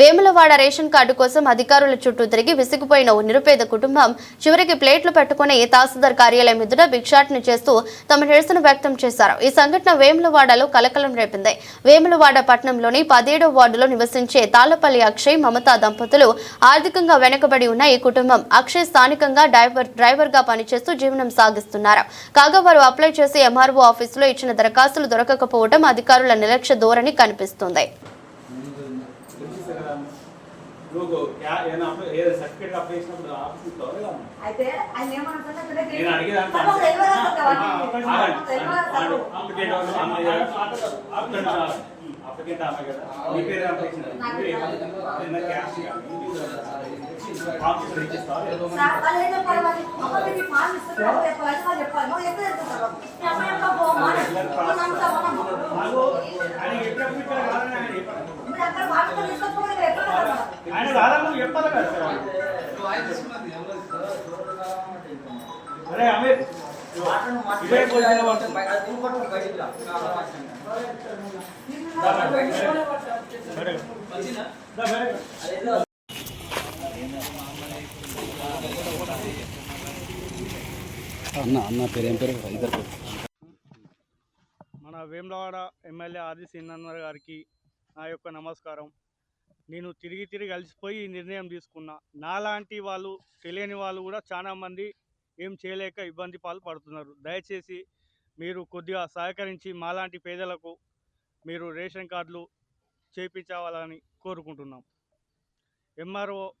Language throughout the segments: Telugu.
వేములవాడ రేషన్ కార్డు కోసం అధికారుల చుట్టూ తిరిగి విసిగిపోయిన ఓ నిరుపేద కుటుంబం చివరికి ప్లేట్లు పెట్టుకుని తహసీల్దార్ కార్యాలయం ఎదుట భిక్షాటన చేస్తూ తమ నిరసన వ్యక్తం చేశారు. ఈ సంఘటన వేములవాడలో కలకలం రేపింది. వేములవాడ పట్టణంలోని పదిహేడవ వార్డులో నివసించే తాళ్ళపల్లి అక్షయ్ మమతా దంపతులు ఆర్థికంగా వెనుకబడి ఉన్న ఈ కుటుంబం అక్షయ్ స్థానికంగా డ్రైవర్ డ్రైవర్గా పనిచేస్తూ జీవనం సాగిస్తున్నారు. కాగా వారు అప్లై చేసి ఎంఆర్ఓ ఆఫీసులో ఇచ్చిన దరఖాస్తులు దొరకకపోవడం అధికారుల నిర్లక్ష్య ధోరణి కనిపిస్తుంది. నువ్వు ఏదైనా సర్టిఫికేట్ అప్లై చేసినప్పుడు ఆఫీస్ ఇస్తావు లేదా? అయితే ఆయన పిల్లకి నేను? అమ్మ కదా? ఆమె. నీ పేరు అప్లై క్యాష్ ఇచ్చేస్తావా? చెప్పాలి కదా సార్. అరే అమీర్. అన్న అన్న పేరు ఏం పేరు ఇద్దరు మన వేములవాడ ఎమ్మెల్యే ఆది సింధన్నర్ గారికి నా యొక్క నమస్కారం నేను తిరిగి తిరిగి అలసిపోయి ఈ నిర్ణయం తీసుకున్నా. నాలాంటి వాళ్ళు తెలియని వాళ్ళు కూడా చాలామంది ఏం చేయలేక ఇబ్బంది పాలు పడుతున్నారు. దయచేసి మీరు కొద్దిగా సహకరించి మాలాంటి పేదలకు మీరు రేషన్ కార్డులు చేయించాలని కోరుకుంటున్నాం. ఎంఆర్ఓ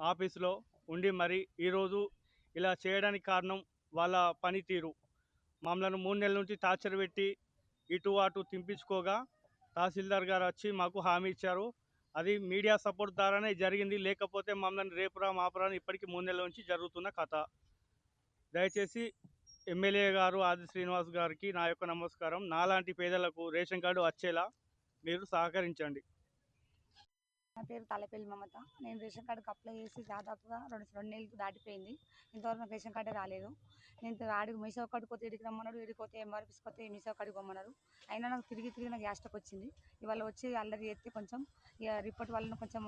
ఆఫీస్లో ఉండి మరి ఈరోజు ఇలా చేయడానికి కారణం వాళ్ళ పనితీరు. మమ్మల్ని మూడు నెలల నుంచి టార్చర్ పెట్టి ఇటు అటు తింపించుకోగా తహసీల్దార్ గారు వచ్చి మాకు హామీ ఇచ్చారు. అది మీడియా సపోర్ట్ ద్వారానే జరిగింది. లేకపోతే మమ్మల్ని రేపురా మాపురా అని ఇప్పటికీ మూడు నెలల నుంచి జరుగుతున్న కథ. దయచేసి ఎమ్మెల్యే గారు ఆది శ్రీనివాస్ గారికి నా యొక్క నమస్కారం. నాలాంటి పేదలకు రేషన్ కార్డు వచ్చేలా మీరు సహకరించండి. నా పేరు తలపల్లి మమత. నేను రేషన్ కార్డుకి అప్లై చేసి దాదాపుగా రెండు రెండు నెలలు దాటిపోయింది. ఇంతవరకు నాకు రేషన్ కార్డే రాలేదు. నేను ఆడికి మీసో కార్డు పోతే ఇడికి రమ్మన్నాడు ఇడికి పోతే ఎంఆర్పీస్కి పోతే మీసో కార్డుకి పోమన్నారు అయినా నాకు తిరిగి తిరిగి నాకు గ్యాస్ట్కి వచ్చింది. ఇవాళ వచ్చి అల్లరి ఎత్తి కొంచెం ఇక రిపోర్ట్ వాళ్ళని కొంచెం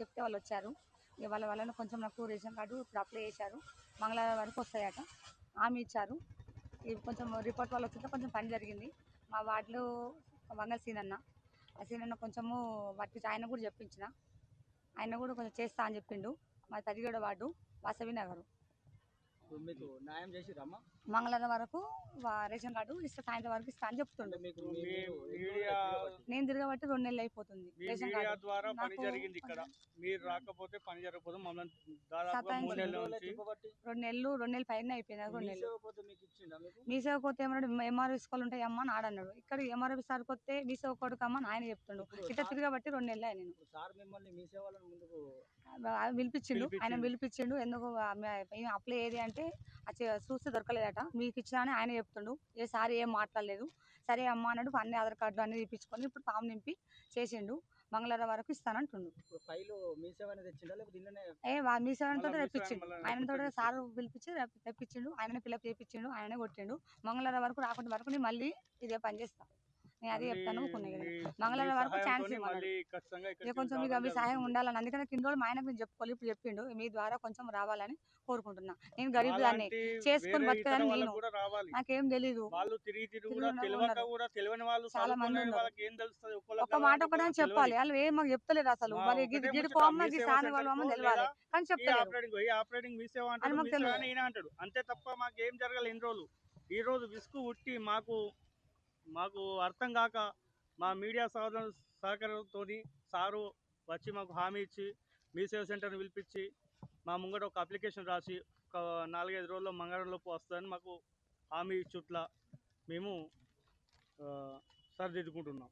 చెప్తే వాళ్ళు వచ్చారు. ఇక వాళ్ళ వలన కొంచెం నాకు రేషన్ కార్డు ఇప్పుడు అప్లై చేశారు. మంగళవారం వరకు వస్తాయట. హామీ ఇచ్చారు. ఇవి కొంచెం రిపోర్ట్ వాళ్ళు వచ్చితే కొంచెం పని జరిగింది. మా వార్డులో వంగల్ సీన్ అన్న అసలు సీన్ కొంచెము పట్టించి ఆయన కూడా చెప్పించిన. ఆయన కూడా కొంచెం చేస్తా అని చెప్పిండు. మా తదిగడ వార్డు వాసవి నగరు. మీకు న్యాయం చేసిరమ్మా మంగళవారం వరకు వా- రేషన్ కార్డు ఇస్తా సాయంత్రం వరకు ఇస్తా అని చెప్తుండు. మీకు మీ మీడియా నేను తిరగబట్టి రెండు నెలలు అయిపోతుంది మీ రేషన్ మీడియా కార్డు. ద్వారా పని నాకు జరిగింది ఇక్కడ. మీరు రాకపోతే పని జరగకపోతే మమ్మల్ని దాదాపుగా సతాయించి మూడు నెలల నుంచి రెండు నెలలు రెండు నెలలు పైన అయిపోయింది. రెండు నెలలు. మీకు ఇచ్చిండా మీకు? మీ సేవ పోతే ఏమన్నాడు? ఎంఆర్ఓ స్కూల్ ఉంటాయి అమ్మ అని ఆడన్నాడు. ఇక్కడ ఎంఆర్ఓ సార్ పోతే మీ సేవ కొడుకు అమ్మ అని ఆయన చెప్తుండు. ఇట్లా తిరగబట్టి రెండు నెలలు నేను. ఇప్పుడు సార్ మిమ్మల్ని మీ సేవలను ముందుకు ఆ పిలిపించిండు ఆయన పిలిపించిండు. ఎందుకు అప్లై ఏది అంటే చూస్తే దొరకలేదట. మీకు ఇచ్చినా అని ఆయన చెప్తుండు. ఏ సార్ ఏం మాట్లాడలేదు. సరే అమ్మ అన్నాడు. అన్ని ఆధార్ కార్డులు అన్ని తీపించుకొని ఇప్పుడు ఫామ్ నింపి చేసిండు. మంగళవారం వరకు ఇస్తానంటుండు. ఏ మీ సేవతో మళ్ళా మీ సేవ తెప్పించిండు. ఆయనతో. సార్ పిలిపించి తెప్పించిండు. ఆయననే ఫిలప్ చేయించిండు ఆయననే కొట్టిండు. మంగళవారం వరకు రాకుండా వరకు నేను మళ్ళీ ఇదే పని చేస్తా. నేను అదే చెప్తాను. మీ- మంగళవారం వరకు ఛాన్స్ ఇక్కడికి కొంచెం ఇక రావడం మీ సహాయం. ఉండాలని అందుకనే కింద రోజులు మా ఆయనకు నేను చెప్పుకోవాలి ఇప్పుడు చెప్పిండు. మీ ద్వారా కొంచెం రావాలని కోరుకుంటున్నా. నేను గరీబ్ దాన్ని చేసుకొని బతకదని వాళ్ళకు నేను. కూడా నాకేం తెలీదు. వాళ్ళు కూడా. కూడా వాళ్ళు చాలా మంది ఒక మాట ఒక్కొక్కరికి చెప్పాలి. వాళ్ళు ఏం మాకు చెప్తలేరు అసలు. మరి ఒకటే గిడి గిడి ముచ్చట, పోమ్మ మీ గి సేవ సాని వాళ్ళమని లేదా తెలియాలి కానీ మాకు అంటాడు. అంతే తప్ప మాకు ఏం జరగాలి? ఎన్ని రోజులు ఈ రోజు విసుగు ఉట్టి మాకు మాకు అర్థం కాక మా మీడియా సహోదరు సహకారంతో సారు వచ్చి మాకు హామీ ఇచ్చి మీ సేవ సెంటర్ని పిలిపించి మా ముంగట ఒక అప్లికేషన్ రాసి ఒక నాలుగైదు రోజుల్లో మంగళంలోపు వస్తుందని మాకు హామీ ఇచ్చుట్లా మేము సరిదిద్దుకుంటున్నాం.